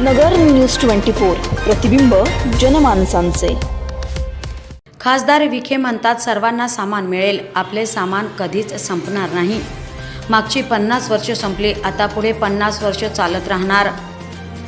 नगर news twenty four प्रतिबिंब जनमानसांचे. खासदार विखे म्हणतात सर्वांना सामान मिळेल आपले सामान कधीच संपणार नाही. मागची पन्नास वर्ष संपली आता पुढे पन्नास वर्ष चालत राहणार.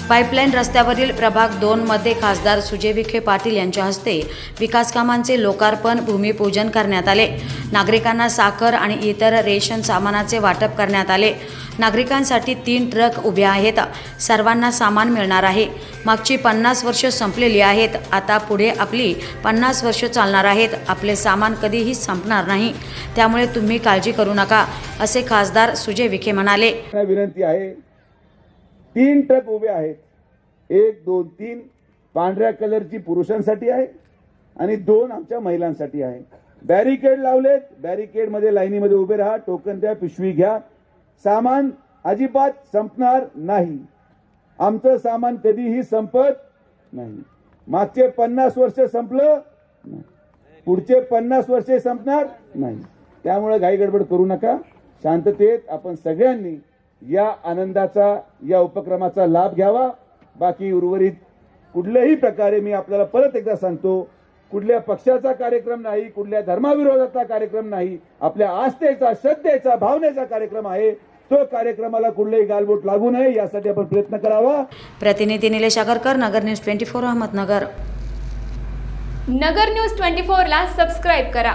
पाईपलाईन रस्त्यावरील प्रभाग दोनमध्ये खासदार सुजय विखे पाटील यांच्या हस्ते विकास कामांचे लोकार्पण भूमिपूजन करण्यात आले. नागरिकांना साखर आणि इतर रेशन सामानाचे वाटप करण्यात आले. नागरिकांसाठी तीन ट्रक उभे आहेत. सर्वांना सामान मिळणार आहे. मागची पन्नास वर्ष संपलेली आहेत. आता पुढे आपली पन्नास वर्ष चालणार आहेत. आपले सामान कधीही संपणार नाही. त्यामुळे तुम्ही काळजी करू नका असे खासदार सुजय विखे म्हणाले. विनंती आहे? तीन ट्रक उभे आहेत. एक दोन तीन पांढऱ्या कलरची पुरुषांसाठी आहे आणि दोन आमच्या महिलांसाठी आहे. बॅरिकेड लावलेत. बॅरिकेडमध्ये लाईनीमध्ये उभे राहा. टोकन द्या पिशवी घ्या. सामान अजिबात संपणार नाही. आमचं सामान कधीही संपत नाही. मागचे पन्नास वर्ष संपलं नाही. पुढचे पन्नास वर्षे संपणार नाही. त्यामुळे घाई गडबड करू नका. शांततेत आपण सगळ्यांनी या आनंदाचा या उपक्रमाचा लाभ घ्यावा. बाकी उर्वरित कुठल्याही प्रकारे मी आपल्याला परत एकदा सांगतो कुठल्या पक्षाचा कार्यक्रम नाही कुठल्या धर्माविरोधाचा कार्यक्रम नाही आपल्या आस्थेचा श्रद्धेचा भावनेचा कार्यक्रम आहे. तो कार्यक्रमाला कुठलेही गालबोट लागू नये यासाठी आपण प्रयत्न करावा. प्रतिनिधी Nilesh Agarkar Nagar news twenty four Ahmednagar. Nagar news twenty फोरला सबस्क्राईब करा.